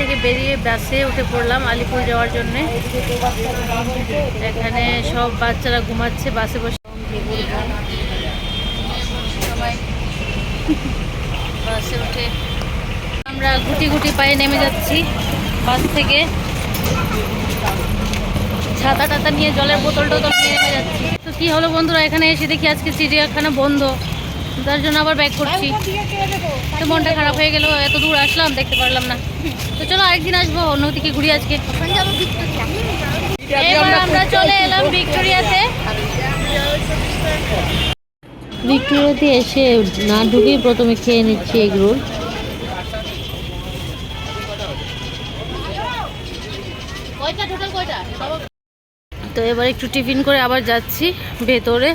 থেকে বেরিয়ে বাসে উঠে পড়লাম আলিপুর যাওয়ার জন্যে। এখানে সব বাচ্চারা ঘুমাচ্ছে, বাসে বসে। বাসে উঠে আমরা গুটি গুটি পায়ে নেমে যাচ্ছি বাস থেকে। ছাতা টাতা নিয়ে জলের বোতল টোতল নিয়ে নেমে যাচ্ছি। তো কি হলো বন্ধুরা, এখানে এসে দেখি আজকে চিড়িয়াখানা বন্ধ। তার জন্য আবার ব্যাক করছি। তো মনটা খারাপ হয়ে গেল এত দূর আসলাম দেখতে পারলাম না। তো চলো আরেকদিন আসব অন্যদিকে ঘুরি আজকে। এবার আমরা চলে এলাম ভিক্টোরিয়াতে। ভিক্টোরিয়াতে এসে না ঢুকেই প্রথমে খেয়ে নিচ্ছি এগ রোল। তো এবার একটু টিফিন করে আবার যাচ্ছি ভেতরে।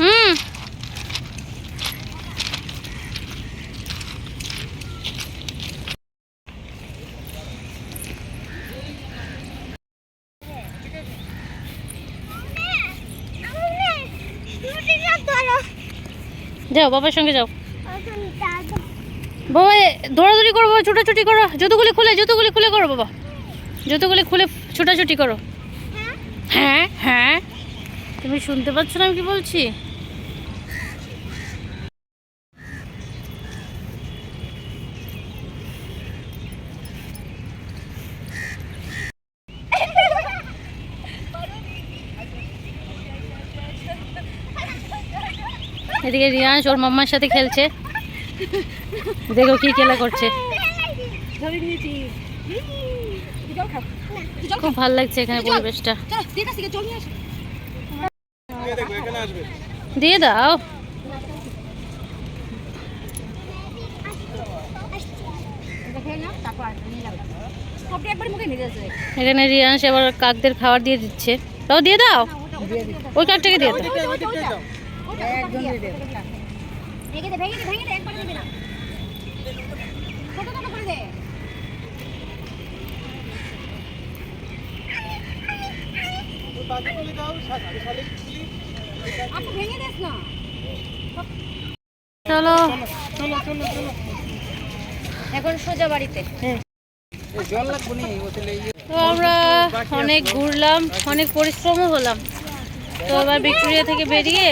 হুম। যাও, বাবার সঙ্গে যাও। বাবা দৌড়াদৌড়ি করো, বাবা, ছুটাছুটি করো। জুতোগুলি খুলে জুতোগুলি খুলে করো, বাবা। জুতোগুলি খুলে, ছুটাছুটি করো। হ্যাঁ হ্যাঁ। তুমি শুনতে পাচ্ছ না আমি কি বলছি? এদিকে রিয়াংশ ওর মাম্মার সাথে খেলছে। দেখো কি খেলা করছে। খুব ভালো লাগছে এখানে পরিবেশটা। দিয়ে দাও। এখানে রিয়াংশ আবার কাকদের খাবার দিয়ে দিচ্ছে। তাও দিয়ে দাও। ওই কাকটাকে দিয়ে দাও। চলো। এখন সোজা বাড়িতে। তো আমরা অনেক ঘুরলাম অনেক পরিশ্রমও হলাম। তো আবার ভিক্টোরিয়া থেকে বেরিয়ে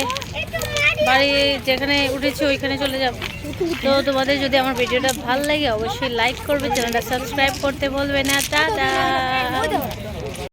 বাড়ি যেখানে উঠেছি ওইখানে চলে যাব। তো তোমাদের যদি আমার ভিডিওটা ভালো লাগে অবশ্যই লাইক করবে চ্যানেলটা সাবস্ক্রাইব করতে বলবে না। টাটা।